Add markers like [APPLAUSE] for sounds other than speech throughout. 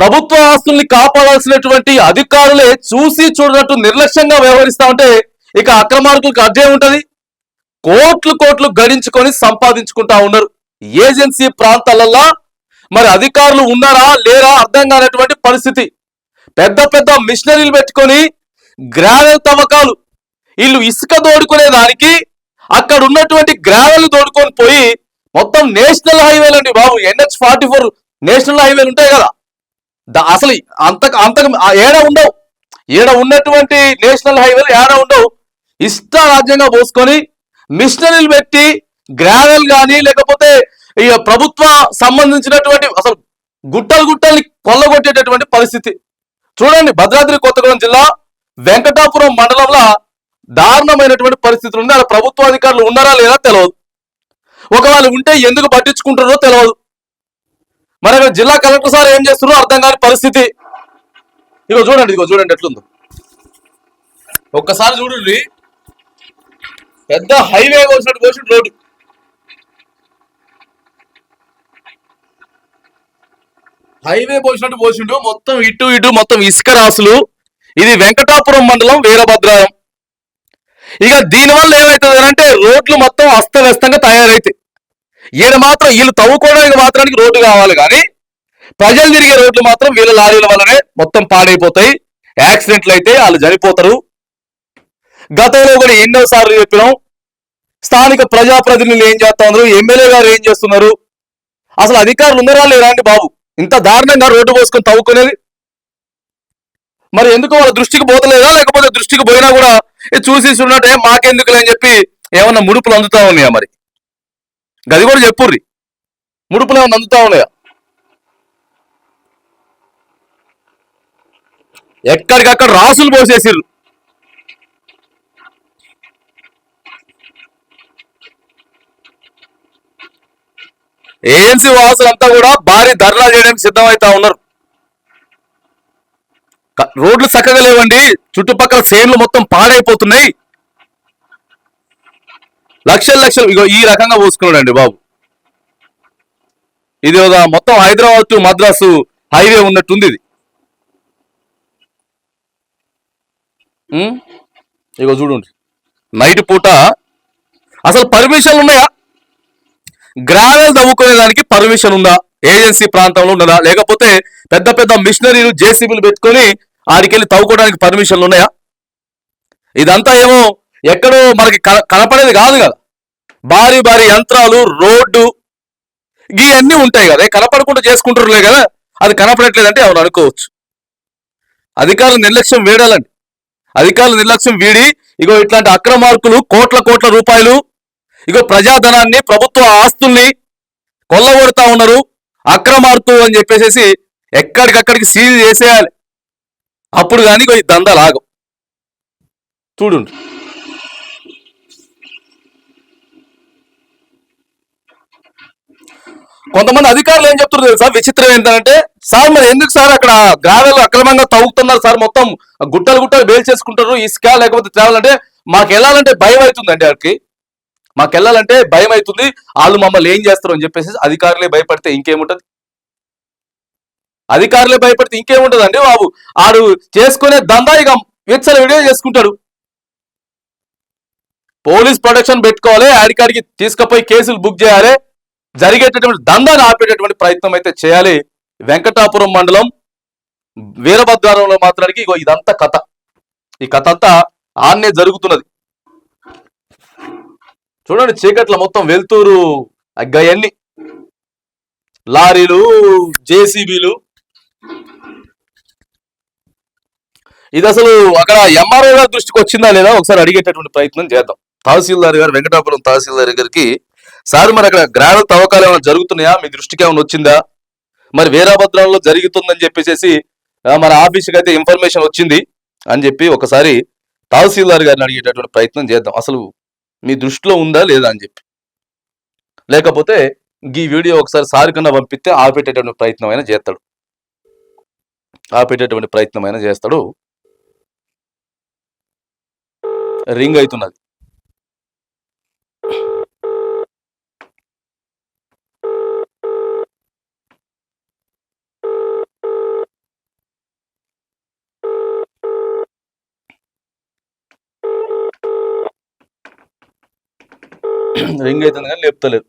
ప్రభుత్వ ఆస్తుల్ని కాపాడాల్సినటువంటి అధికారులే చూసి చూడనట్టు నిర్లక్ష్యంగా వ్యవహరిస్తా ఉంటే ఇక అక్రమార్కులకు అర్థం ఉంటది. కోట్లు కోట్లు గడించుకొని సంపాదించుకుంటా ఉన్నారు. ఏజెన్సీ ప్రాంతాలల్లో మరి అధికారులు ఉన్నారా లేరా అర్థం కానటువంటి పరిస్థితి. పెద్ద పెద్ద మిషనరీలు పెట్టుకొని గ్రావెల్ తవ్వకాలు. వీళ్ళు ఇసుక దోడుకునే దానికి అక్కడ ఉన్నటువంటి గ్రావెల్ దోడుకొని పోయి మొత్తం నేషనల్ హైవేలు అండి బాబు. ఎన్హెచ్ ఫార్టీ ఫోర్ నేషనల్ హైవేలు ఉంటాయి కదా. అసలు అంత అంతకు ఏడ ఉండవు. ఈడ ఉన్నటువంటి నేషనల్ హైవేలు ఏడ ఉండవు. ఇష్ట రాజ్యంగా పోసుకొని మిషనరీలు పెట్టి గ్రావెల్ కానీ లేకపోతే ఇక ప్రభుత్వ సంబంధించినటువంటి అసలు గుట్టలు గుట్టల్ని కొల్లగొట్టేటటువంటి పరిస్థితి. చూడండి భద్రాద్రి కొత్తగూడెం జిల్లా వెంకటాపురం మండలంలో దారుణమైనటువంటి పరిస్థితులు ఉంది అక్కడ ప్రభుత్వ అధికారులు ఉన్నారా లేదా తెలియదు ఒకవేళ ఉంటే ఎందుకు పట్టించుకుంటారో తెలియదు మరి అక్కడ జిల్లా కలెక్టర్ సార్ ఏం చేస్తున్నారో అర్థం కాని పరిస్థితి. ఇగో చూడండి ఇదిగో చూడండి ఎట్లుందో. ఒక్కసారి చూడండి. పెద్ద హైవే కోసినట్టు కోసిన రోడ్డు. హైవే పోసినట్టు పోసిండు మొత్తం ఇటు ఇటు మొత్తం ఇసుక రాసులు. ఇది వెంకటాపురం మండలం వీరభద్రాయం. ఇక దీనివల్ల ఏమవుతుంది అంటే రోడ్లు మొత్తం అస్తవ్యస్తంగా తయారైతాయి. ఈయన మాత్రం వీళ్ళు తవ్వుకోవడానికి మాత్రానికి రోడ్డు కావాలి కానీ ప్రజలు తిరిగే రోడ్లు మాత్రం వీళ్ళ లారీల వల్లనే మొత్తం పాడైపోతాయి. యాక్సిడెంట్లు అయితే వాళ్ళు చనిపోతారు గతంలో కూడా ఎన్నో సార్లు చెప్పినాం. స్థానిక ప్రజాప్రతినిధులు ఏం చేస్తా ఉన్నారు? ఎమ్మెల్యే గారు ఏం చేస్తున్నారు? అసలు అధికారులు ఉన్నారా లేరా అండి బాబు? ఇంత దారుణంగా రోడ్డు పోసుకొని తవ్వుకునేది? మరి ఎందుకు వాళ్ళ దృష్టికి పోతలేదా? లేకపోతే దృష్టికి పోయినా కూడా చూసి చూడటే మాకెందుకులే అని చెప్పి ఏమన్నా ముడుపులు అందుతా ఉన్నాయా మరి? గది కూడా చెప్పుర్రి. ముడుపులు ఏమన్నా అందుతా ఉన్నాయా? ఎక్కడికక్కడ రాసులు పోసేసిర్రు. ఏఎన్సీ వాసులంతా కూడా భారీ ధర్నా చేయడానికి సిద్ధమవుతా ఉన్నారు. రోడ్లు చక్కగా లేవండి చుట్టుపక్కల సేన్లు మొత్తం పాడైపోతున్నాయి. లక్షలు లక్షలు. ఇగో ఈ రకంగా పోసుకున్నాడండి బాబు. ఇది ఒక మొత్తం హైదరాబాద్ టు మద్రాసు హైవే ఉన్నట్టుంది ఇది. ఇగో చూడండి. నైట్ పూట అసలు పర్మిషన్లు ఉన్నాయా? గ్రావెల్ తవ్వుకునే దానికి పర్మిషన్ ఉందా? ఏజెన్సీ ప్రాంతంలో ఉన్నదా? లేకపోతే పెద్ద పెద్ద మిషనరీలు జేసీబీలు పెట్టుకొని ఆడికెళ్ళి తవ్వుకోవడానికి పర్మిషన్లు ఉన్నాయా? ఇదంతా ఏమో ఎక్కడో మనకి కనపడేది కాదు కదా. భారీ భారీ యంత్రాలు రోడ్డు ఇవన్నీ ఉంటాయి కదా. కనపడకుండా చేసుకుంటారులే కదా. అది కనపడట్లేదంటే ఎవరు అనుకోవచ్చు. అధికారులు నిర్లక్ష్యం వీడాలండి. అధికారులు నిర్లక్ష్యం వీడి ఇగో ఇట్లాంటి అక్రమార్కులు కోట్ల కోట్ల రూపాయలు ఇగో ప్రజాధనాన్ని ప్రభుత్వ ఆస్తుల్ని కొల్లగొడతా ఉన్నారు. అక్రమార్కు అని చెప్పేసి ఎక్కడికక్కడికి సీజ్ చేసేయాలి. అప్పుడు కానీ ఈ దందా లాగం చూడండి. కొంతమంది అధికారులు ఏం చెప్తున్నారు తెలుసా? విచిత్రం ఏంటంటే సార్ మరి ఎందుకు సార్ అక్కడ గ్రావెల్ అక్రమంగా తవ్వుతున్నారు సార్? మొత్తం గుట్టలు గుట్టలు బేల్ చేసుకుంటారు ఇసుక లేకపోతే ట్రావెల్ అంటే మాకు వెళ్ళాలంటే భయం అవుతుందండి వాడికి మాకు వెళ్ళాలంటే భయం అవుతుంది. వాళ్ళు మమ్మల్ని ఏం చేస్తారు? అని చెప్పేసి అధికారులే భయపడితే ఇంకేముంటది? అధికారులే భయపడితే ఇంకేముంటది అండి బాబు? ఆడు చేసుకునే దందా ఇక విచ్చల వీడియో చేసుకుంటాడు. పోలీస్ ప్రొటెక్షన్ పెట్టుకోవాలి. ఆడికాడికి తీసుకుపోయి కేసులు బుక్ చేయాలి. జరిగేటటువంటి దందాన్ని ఆపేటటువంటి ప్రయత్నం అయితే చేయాలి. వెంకటాపురం మండలం వీరభద్రంలో మాత్రానికి ఇగో ఇదంతా కథ. ఈ కథ అంతా ఆన్నే జరుగుతున్నది. చూడండి చీకట్ల మొత్తం వెళ్తూరు అగ్గయన్ని లారీలు జేసీబీలు. ఇది అసలు అక్కడ ఎంఆర్ఓ గారి దృష్టికి వచ్చిందా లేదా? ఒకసారి అడిగేటటువంటి ప్రయత్నం చేద్దాం. తహసీల్దార్ గారు వెంకటాపురం తహసీల్దార్ గారికి సార్ మరి అక్కడ గ్రావెల్ తవ్వకాలు ఏమైనా జరుగుతున్నాయా? మీ దృష్టికి ఏమైనా వచ్చిందా? మరి వీరాభద్రంలో జరుగుతుందని చెప్పేసి మన ఆఫీస్కి అయితే ఇన్ఫర్మేషన్ వచ్చింది అని చెప్పి ఒకసారి తహసీల్దార్ గారిని అడిగేటటువంటి ప్రయత్నం చేద్దాం. అసలు మీ దృష్టిలో ఉందా లేదా అని చెప్పి. లేకపోతే ఈ వీడియో ఒకసారి సారి కన్నా పంపిస్తే ఆపేటటువంటి ప్రయత్నం అయినా చేస్తాడు. ఆపేటటువంటి ప్రయత్నం అయినా చేస్తాడు. రింగ్ అవుతున్నది. [CLEARS THROAT] రింగ్ అవుతుంది కానీ లేపుతలేదు.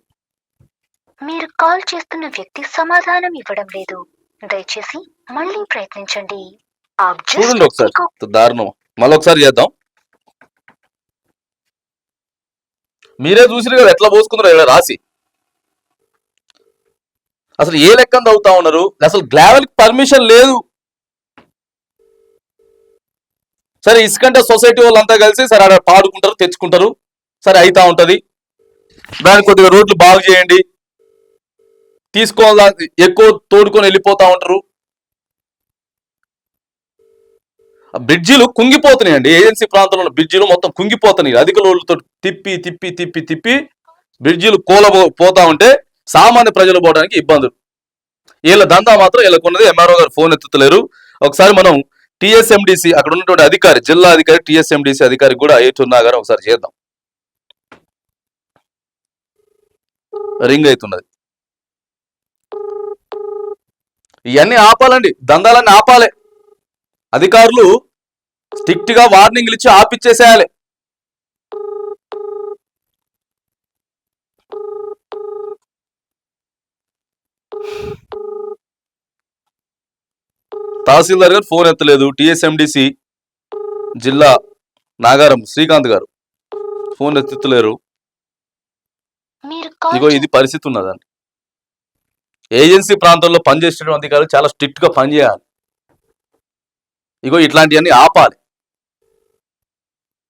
మీరు కాల్ చేస్తున్న వ్యక్తి సమాధానం ఇవ్వడం లేదు. దయచేసి మళ్ళీ ప్రయత్నించండి. చూడండి ఒకసారి. దారుణం. మళ్ళీ ఒకసారి చేద్దాం. మీరే చూసిరు కదా ఎట్లా పోసుకుందరో ఇలా రాసి. అసలు ఏ లెక్కన చదువుతా ఉన్నారు? అసలు గ్లావెల్ పర్మిషన్ లేదు. సరే ఇసుకంటే సొసైటీ వాళ్ళంతా కలిసి సరే ఆడ పాడుకుంటారు తెచ్చుకుంటారు. సరే అవుతా ఉంటుంది. దాన్ని కొద్దిగా రోడ్లు బాగు చేయండి. తీసుకోవాలి ఎక్కువ తోడుకొని వెళ్ళిపోతా ఉంటారు. బ్రిడ్జిలు కుంగిపోతున్నాయండి. ఏజెన్సీ ప్రాంతంలో ఉన్న బ్రిడ్జిలు మొత్తం కుంగిపోతున్నాయి. అధిక లోడ్లతో తిప్పి తిప్పి తిప్పి తిప్పి బ్రిడ్జిలు కూలబో పోతా ఉంటే సామాన్య ప్రజలు పోవడానికి ఇబ్బందులు. వీళ్ళ దందా మాత్రం వీళ్ళకున్నది ఎంఆర్ఓ గారు ఫోన్ ఎత్తుతలేరు. ఒకసారి మనం టిఎస్ఎండిసి అక్కడ ఉన్నటువంటి అధికారి జిల్లా అధికారి టిఎస్ఎండిసి అధికారి కూడా ఏటున్నా గారు ఒకసారి చేద్దాం. రింగ్ అవుతున్నది. ఇవన్నీ ఆపాలండి. దందాలన్నీ ఆపాలి. అధికారులు స్ట్రిక్ట్గా వార్నింగ్లు ఇచ్చి ఆపిచ్చేసేయాలి. తహసీల్దార్ గారు ఫోన్ ఎత్తలేదు. టిఎస్ఎండిసి జిల్లా నాగారం శ్రీకాంత్ గారు ఫోన్ ఎత్తుతలేరు ఇగో ఇది పరిస్థితి ఉన్నదండి. ఏజెన్సీ ప్రాంతంలో పనిచేసేటువంటి అధికారులు చాలా స్ట్రిక్ట్గా పనిచేయాలి. ఇగో ఇట్లాంటివన్నీ ఆపాలి.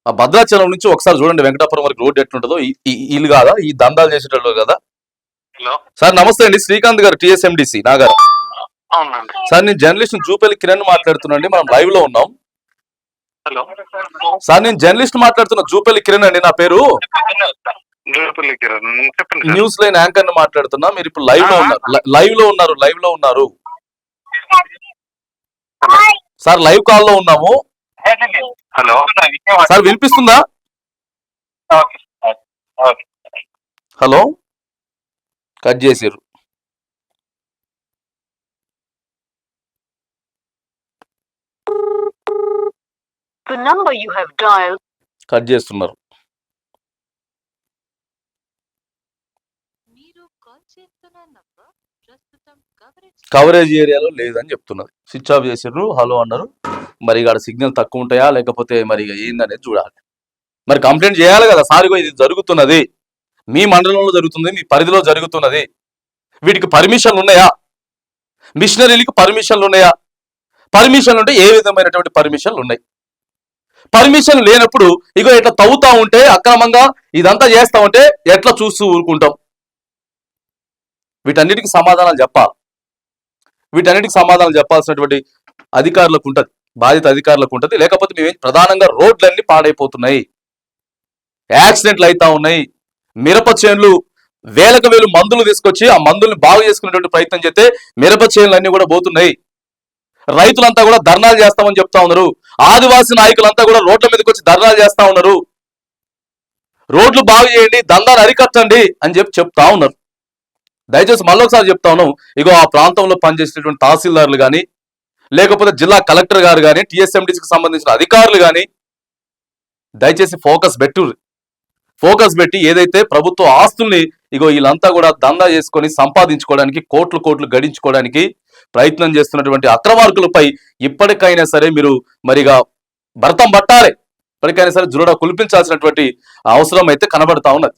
ఆ భద్రాచలం నుంచి ఒకసారి చూడండి వెంకటాపురం వరకు రోడ్డు ఎట్లుంటుందో. వీళ్ళు కాదా? ఈ దందాలు చేసేటోళ్ళు కదా? హలో. సార్ నమస్తే అండి. శ్రీకాంత్ గారు టిఎస్ఎండిసి నాగారం. అవునండి. సార్ నేను జర్నలిస్ట్ జూపల్లి కిరణ్ మాట్లాడుతున్నాండి మనం లైవ్లో ఉన్నాం. హలో. సార్ నేను జర్నలిస్ట్ మాట్లాడుతున్నా జూపల్లి కిరణ్ అండి. నా పేరు? చెప్పండి న్యూస్ లైన్ యాంకర్ని మాట్లాడుతున్నా. మీరు ఇప్పుడు లైవ్లో ఉన్నారు. లై- లైవ్లో ఉన్నారు లైవ్లో ఉన్నారు. సార్ లైవ్ కాల్లో ఉన్నాము. హలో సార్ వినిపిస్తుందా? Okay okay hello? కట్ చేసిర్రు. Dialed కట్ చేస్తున్నారు మీరు కాల్ చేస్తున్న నంబర్ ప్రస్తుతం కవరేజ్ ఏరియాలో లేదని చెప్తున్నారు. స్విచ్ ఆఫ్ చేసారు హలో అన్నారు. మరి ఇక్కడ సిగ్నల్ తక్కువ ఉంటాయా లేకపోతే మరి ఇక ఏందనేది చూడాలి. మరి కంప్లైంట్ చేయాలి కదా సారిగో ఇది జరుగుతున్నది. మీ మండలంలో జరుగుతుంది మీ పరిధిలో జరుగుతున్నది. వీటికి పర్మిషన్లు ఉన్నాయా? మిషనరీలకు పర్మిషన్లు ఉన్నాయా? పర్మిషన్లు ఉంటే ఏ విధమైనటువంటి పర్మిషన్లు ఉన్నాయి? పర్మిషన్ లేనప్పుడు ఇగో ఇట్లా తవ్వుతా ఉంటే అక్రమంగా ఇదంతా చేస్తా ఉంటే ఎట్లా చూస్తూ ఊరుకుంటాం? వీటన్నిటికి సమాధానాలు చెప్పాలి. వీటన్నిటికి సమాధానం చెప్పాల్సినటువంటి అధికారులకు ఉంటుంది బాధిత అధికారులకు ఉంటుంది. లేకపోతే మేము ప్రధానంగా రోడ్లన్నీ పాడైపోతున్నాయి. యాక్సిడెంట్లు అవుతా ఉన్నాయి. మిరప చేన్లు వేలకు వేలు మందులు తీసుకొచ్చి ఆ మందుల్ని బాగు చేసుకునేటువంటి ప్రయత్నం చేస్తే మిరప చేన్లు అన్ని కూడా పోతున్నాయి. రైతులంతా కూడా ధర్నాలు చేస్తామని చెప్తా ఉన్నారు. ఆదివాసీ నాయకులంతా కూడా రోడ్ల మీదకి వచ్చి ధర్నాలు చేస్తా ఉన్నారు. రోడ్లు బాగు చేయండి దందాలు అరికట్టండి అని చెప్పి చెప్తా ఉన్నారు. దయచేసి మళ్ళొకసారి చెప్తా ఇగో ఆ ప్రాంతంలో పనిచేసేటువంటి తహసీల్దార్లు కానీ లేకపోతే జిల్లా కలెక్టర్ గారు కానీ టిఎస్ఎండిసికి సంబంధించిన అధికారులు కానీ దయచేసి ఫోకస్ పెట్టు. ఫోకస్ పెట్టి ఏదైతే ప్రభుత్వ ఆస్తుల్ని ఇగో వీళ్ళంతా కూడా దందా చేసుకొని సంపాదించుకోవడానికి కోట్లు కోట్లు గడించుకోవడానికి ప్రయత్నం చేస్తున్నటువంటి అక్రమార్కులపై ఇప్పటికైనా సరే మీరు మరిగా భరతం పట్టాలి. ఇప్పటికైనా సరే జురడ కులిపించాల్సినటువంటి అవసరం అయితే కనబడతా ఉన్నది.